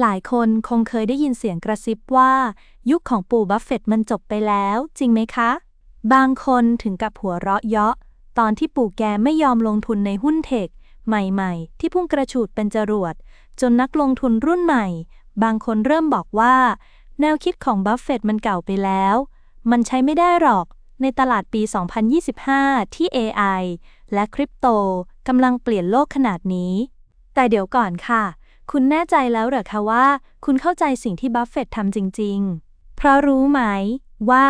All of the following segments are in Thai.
หลายคนคงเคยได้ยินเสียงกระซิบว่า ยุคของปู่บัฟเฟต์มันจบไปแล้ว จริงไหมคะ บางคนถึงกับหัวเราะเยาะ ตอนที่ปู่แกไม่ยอมลงทุนในหุ้นเทค ใหม่ๆ ที่พุ่งกระฉูดเป็นจรวด จนนักลงทุนรุ่นใหม่ บางคนเริ่มบอกว่า แนวคิดของบัฟเฟต์มันเก่าไปแล้ว มันใช้ไม่ได้หรอกในตลาดปี 2025 ที่ AI และคริปโตกำลังเปลี่ยนโลกขนาดนี้ แต่เดี๋ยวก่อนค่ะ คุณแน่ใจแล้วเหรอคะว่า คุณเข้าใจสิ่งที่บัฟเฟตต์ทำจริง ๆ เพราะรู้ไหมว่า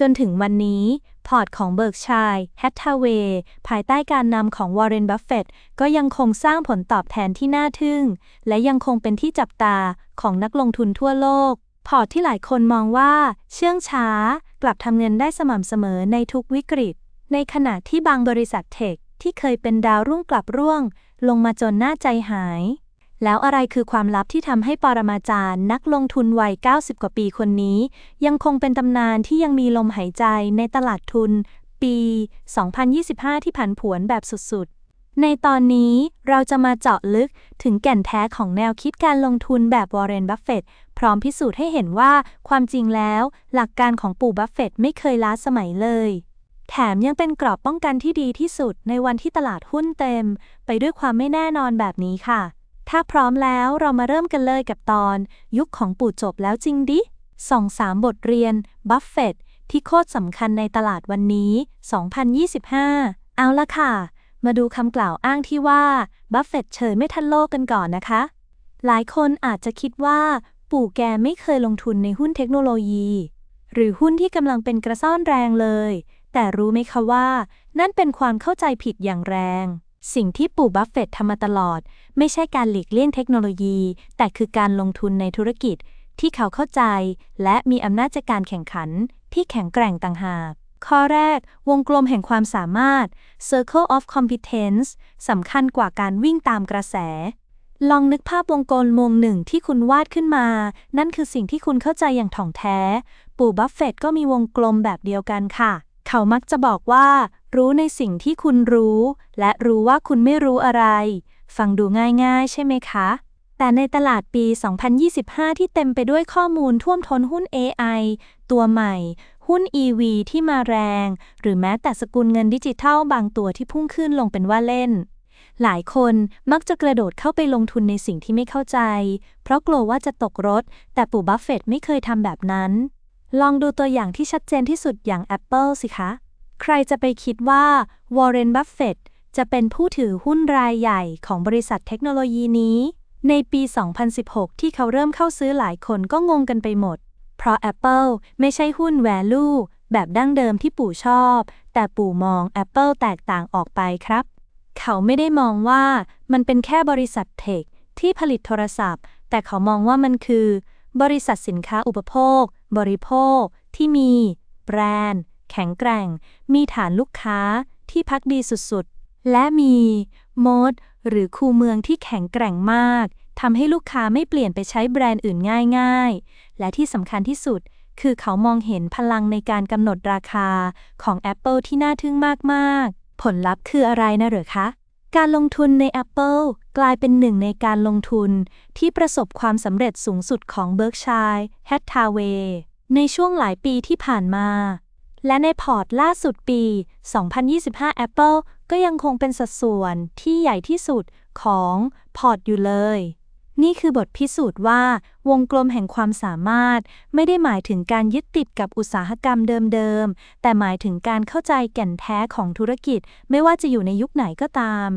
จนถึงวันนี้ พอร์ตของเบิร์กชัยแฮททาเวย์ภายใต้การนำของวอร์เรนบัฟเฟตต์ก็ยังคงสร้างผลตอบแทนที่น่าทึ่ง และยังคงเป็นที่จับตาของนักลงทุนทั่วโลก พอร์ตที่หลายคนมองว่าเชื่องช้า กลับทำเงินได้สม่ำเสมอในทุกวิกฤต ในขณะที่บางบริษัทเทคที่เคยเป็นดาวรุ่งกลับร่วง ลงมาจนหน้าใจหาย แล้วอะไรคือความลับที่ทำให้ปรมาจารย์ นักลงทุนวัย 90 กว่าปีคนนี้ ยังคงเป็นตำนานที่ยังมีลมหายใจในตลาดทุน ปี 2025 ที่ผันผวนแบบสุดๆ ในตอนนี้เราจะมาเจาะลึกถึงแก่นแท้ของแนวคิดการลงทุนแบบวอร์เรน บัฟเฟตต์พร้อมพิสูจน์ให้เห็นว่าความจริงแล้ว หลักการของปู่บัฟเฟตต์ไม่เคยล้าสมัยเลยแถมยังเป็นกรอบป้องกันที่ดีที่สุดในวันที่ตลาดหุ้นเต็ม ไปด้วยความไม่แน่นอนแบบนี้ค่ะ ถ้าพร้อมแล้วเรามาเริ่มกันเลยกับตอน ยุคของปู่จบแล้วจริงดิสองสามบทเรียน บัฟเฟตที่โคตรสำคัญในตลาดวันนี้ 2025 เอาละค่ะ มาดูคำกล่าวอ้างที่ว่า บัฟเฟตเฉยไม่ทันโลกกันก่อนนะคะ หลายคนอาจจะคิดว่า ปู่แกไม่เคยลงทุนในหุ้นเทคโนโลยี หรือหุ้นที่กำลังเป็นกระซ่อนแรงเลย แต่รู้ไหมคะว่า นั่นเป็นความเข้าใจผิดอย่างแรง สิ่งที่ปู่บัฟเฟตต์ทำมาตลอด ไม่ใช่การหลีกเลี่ยงเทคโนโลยี แต่คือการลงทุนในธุรกิจที่เขาเข้าใจ และมีอำนาจจากการแข่งขัน ที่แข็งแกร่งต่างหาก ข้อแรก วงกลมแห่งความสามารถ Circle of Competence สำคัญกว่าการวิ่งตามกระแส ลองนึกภาพวงกลมวงหนึ่งที่คุณวาดขึ้นมา นั่นคือสิ่งที่คุณเข้าใจอย่างถ่องแท้ ปู่บัฟเฟตต์ก็มีวงกลมแบบเดียวกันค่ะ เขามักจะบอกว่า รู้ในสิ่งที่คุณรู้ และรู้ว่าคุณไม่รู้อะไร ฟังดูง่ายๆ ใช่ไหมคะ แต่ในตลาดปี 2025 ที่เต็มไปด้วยข้อมูลท่วมท้นหุ้น AI ตัวใหม่ หุ้น EV ที่มาแรง หรือแม้แต่สกุลเงินดิจิทัลบางตัวที่พุ่งขึ้นลงเป็นว่าเล่นหลายคนมักจะกระโดดเข้าไปลงทุนในสิ่งที่ไม่เข้าใจ เพราะกลัวว่าจะตกรถ แต่ปู่บัฟเฟตไม่เคยทำแบบนั้น ลองดูตัวอย่างที่ชัดเจนที่สุดอย่าง Apple สิคะ ใครจะไปคิดว่าวอร์เรน บัฟเฟตต์จะเป็นผู้ถือหุ้นรายใหญ่ของบริษัทเทคโนโลยีนี้ ในปี 2016 ที่เขาเริ่มเข้าซื้อหลายคนก็งงกันไปหมด เพราะ Apple ไม่ใช่หุ้น value แบบดั้งเดิมที่ปู่ชอบ แต่ปู่มอง Apple แตกต่างออกไปครับ เขาไม่ได้มองว่ามันเป็นแค่บริษัทเทคที่ผลิตโทรศัพท์ แต่เขามองว่ามันคือ บริษัทสินค้าอุปโภค บริโภค ที่มี แบรนด์ แข็งแกร่ง มีฐานลูกค้าที่พักดีสุดๆ และมีโมดหรือคูเมืองที่แข็งแกร่งมากทำให้ลูกค้าไม่เปลี่ยนไปใช้แบรนด์อื่นง่ายๆ และที่สำคัญที่สุด คือเขามองเห็นพลังในการกำหนดราคาของ Apple ที่น่าทึ่งมากๆ ผลลัพธ์คืออะไรนะหรอคะ การลงทุนใน Apple กลายเป็นหนึ่งในการลงทุนที่ประสบความสำเร็จสูงสุดของ Berkshire Hathaway ในช่วงหลายปีที่ผ่านมา และในพอร์ตล่าสุดปี 2025 Apple ก็ยังคงเป็นสัดส่วนที่ใหญ่ที่สุดของพอร์ตอยู่เลย นี่คือบทพิสูจน์ว่า วงกลมแห่งความสามารถ ไม่ได้หมายถึงการยึดติดกับอุตสาหกรรมเดิมๆ แต่หมายถึงการเข้าใจแก่นแท้ของธุรกิจ ไม่ว่าจะอยู่ในยุคไหนก็ตาม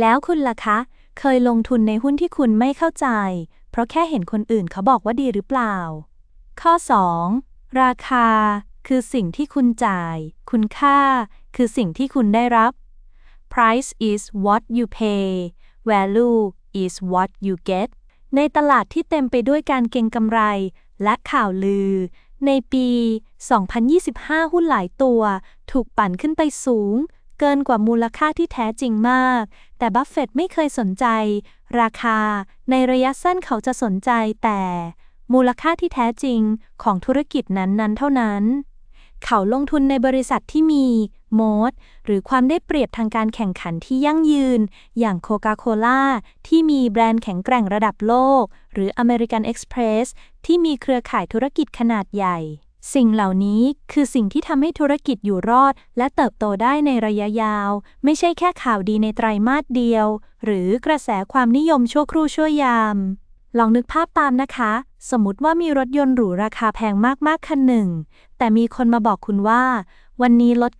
แล้วคุณล่ะคะ เคยลงทุนในหุ้นที่คุณไม่เข้าใจ เพราะแค่เห็นคนอื่นเขาบอกว่าดีหรือเปล่า ข้อ 2. ราคา คือสิ่งที่คุณจ่าย คุณค่า คือสิ่งที่คุณได้รับ price is what you pay value is what you get ในตลาดที่เต็มไปด้วยการเก็งกำไร และข่าวลือ ในปี 2025 หุ้นหลายตัว ถูกปั่นขึ้นไปสูง เกินกว่ามูลค่าที่แท้จริงมาก แต่บัฟเฟตต์ไม่เคยสนใจ ราคา ในระยะสั้นเขาจะสนใจแต่ มูลค่าที่แท้จริงของธุรกิจนั้นๆ เท่านั้น เขาลงทุนในบริษัทที่มีโมดหรือความได้เปรียบทางการแข่งขันที่ยั่งยืน อย่างโคคาโคล่าที่มีแบรนด์แข็งแกร่งระดับโลก หรือ American Express ที่มีเครือข่ายธุรกิจขนาดใหญ่ สิ่งเหล่านี้คือสิ่งที่ทำให้ธุรกิจอยู่รอด และเติบโตได้ในระยะยาว ไม่ใช่แค่ข่าวดีในไตรมาสเดียว หรือกระแสความนิยมชั่วครู่ชั่วยาม ลองนึกภาพตามนะคะ สมมติว่ามีรถยนต์หรูราคาแพงมาก ๆ คันหนึ่ง แต่มีคนมาบอกคุณว่า วันนี้ลด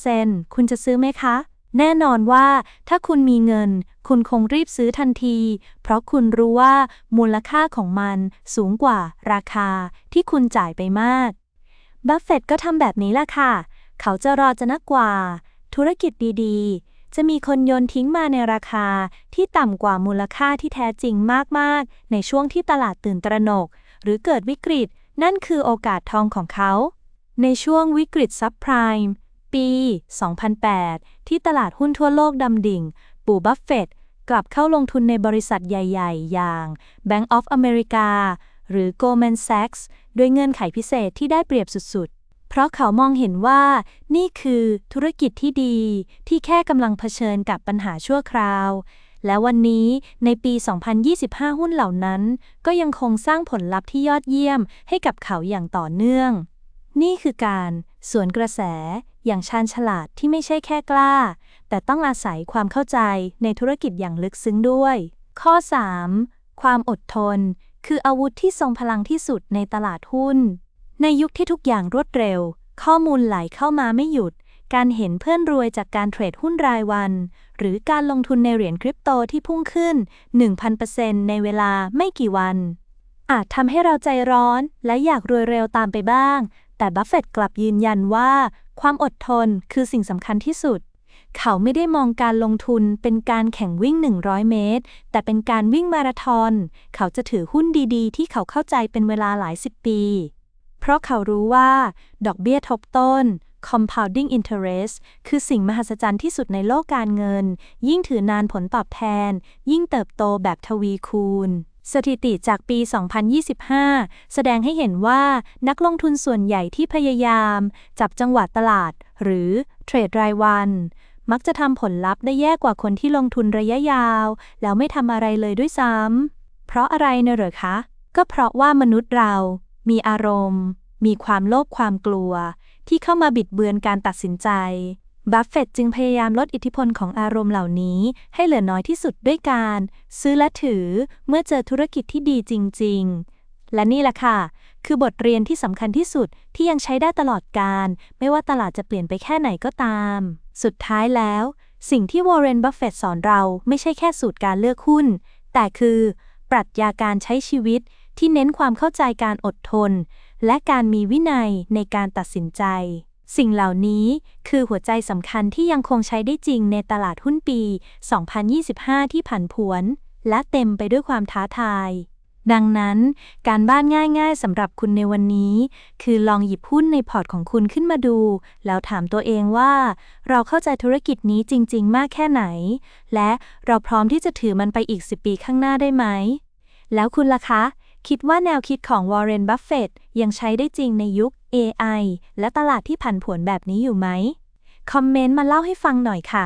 90%คุณจะซื้อไหมคะ แน่นอนว่า ถ้าคุณมีเงิน คุณคงรีบซื้อทันที เพราะคุณรู้ว่ามูลค่าของมันสูงกว่าราคาที่คุณจ่ายไปมาก บัฟเฟตต์ก็ทำแบบนี้แหละค่ะ เขาจะรอจะนักกว่า ธุรกิจดีๆ จะมีคนโยนทิ้งมาในราคาที่ต่ำกว่ามูลค่าที่แท้จริงมาก ๆ ในช่วงที่ตลาดตื่นตระหนก หรือเกิดวิกฤต นั่นคือโอกาสทองของเขา ในช่วงวิกฤตซับไพรม์ปี 2008 ที่ตลาดหุ้นทั่วโลกดำดิ่ง ปู่บัฟเฟตต์กลับเข้าลงทุนในบริษัทใหญ่ ๆ อย่าง Bank of America หรือ Goldman Sachs ด้วยเงื่อนไขพิเศษที่ได้เปรียบสุด ราะเขามองเห็นว่านี่คือธุรกิจที่ดีที่แค่กำลังเผชิญกับปัญหาชั่วคราว และวันนี้ในปี 2025 หุ้นเหล่านั้น ก็ยังคงสร้างผลลัพธ์ที่ยอดเยี่ยมให้กับเขาอย่างต่อเนื่อง นี่คือการสวนกระแสอย่างชาญฉลาดที่ไม่ใช่แค่กล้า แต่ต้องอาศัยความเข้าใจในธุรกิจอย่างลึกซึ้งด้วย ข้อ 3. ความอดทน คืออาวุธที่ทรงพลังที่สุดในตลาดหุ้น ในยุคที่ทุกอย่างรวดเร็ว ข้อมูลไหลเข้ามาไม่หยุด การเห็นเพื่อนรวยจากการเทรดหุ้นรายวัน หรือการลงทุนในเหรียญคริปโตที่พุ่งขึ้น 1,000%ในเวลาไม่กี่วัน อาจทำให้เราใจร้อนและอยากรวยเร็วตามไปบ้าง แต่บัฟเฟตต์กลับยืนยันว่า ความอดทนคือสิ่งสำคัญที่สุด เขาไม่ได้มองการลงทุนเป็นการแข่งวิ่ง 100 เมตร แต่เป็นการวิ่งมาราธอน เขาจะถือหุ้นดีๆ ที่เขาเข้าใจเป็นเวลาหลายสิบปี ราะเขารู้ว่า ดอกเบี้ยทบต้น compounding interest คือสิ่งมหัศจรรย์ที่สุดในโลกการเงิน ยิ่งถือนานผลตอบแทน ยิ่งเติบโตแบบทวีคูณ สถิติจากปี 2025 แสดงให้เห็นว่านักลงทุนส่วนใหญ่ที่พยายาม จับจังหวะตลาด หรือเทรดรายวัน มักจะทำผลลัพธ์ได้แย่กว่าคนที่ลงทุนระยะยาว แล้วไม่ทำอะไรเลยด้วยซ้ำเพราะอะไรเนะเหรอคะ ก็เพราะว่ามนุษย์เรา มีอารมณ์ มีความโลภความกลัว ที่เข้ามาบิดเบือนการตัดสินใจบัฟเฟตจึงพยายามลดอิทธิพลของอารมณ์เหล่านี้ให้เหลือน้อยที่สุดด้วยการ ซื้อและถือเมื่อเจอธุรกิจที่ดีจริง ๆ และนี่แหละค่ะ คือบทเรียนที่สำคัญที่สุดที่ยังใช้ได้ตลอดการ ไม่ว่าตลาดจะเปลี่ยนไปแค่ไหนก็ตาม สุดท้ายแล้ว สิ่งที่วอร์เรนบัฟเฟตสอนเราไม่ใช่แค่สูตรการเลือกหุ้น แต่คือ ปรัชญาการใช้ชีวิต ที่เน้นความเข้าใจการอดทน และการมีวินัยในการตัดสินใจ สิ่งเหล่านี้คือหัวใจสำคัญที่ยังคงใช้ได้จริงในตลาดหุ้นปี 2025 ที่ผันผวน และเต็มไปด้วยความท้าทาย ดังนั้น การบ้านง่ายๆสำหรับคุณในวันนี้ คือลองหยิบหุ้นในพอร์ตของคุณขึ้นมาดู แล้วถามตัวเองว่า เราเข้าใจธุรกิจนี้จริง ๆ มากแค่ไหน และเราพร้อมที่จะถือมันไปอีก 10 ปีข้างหน้าได้ไหม แล้วคุณล่ะคะ คิดว่าแนวคิดของวอร์เรน บัฟเฟตต์ยังใช้ได้จริงในยุค AI และตลาดที่ผันผวนแบบนี้อยู่ไหม คอมเมนต์มาเล่าให้ฟังหน่อยค่ะ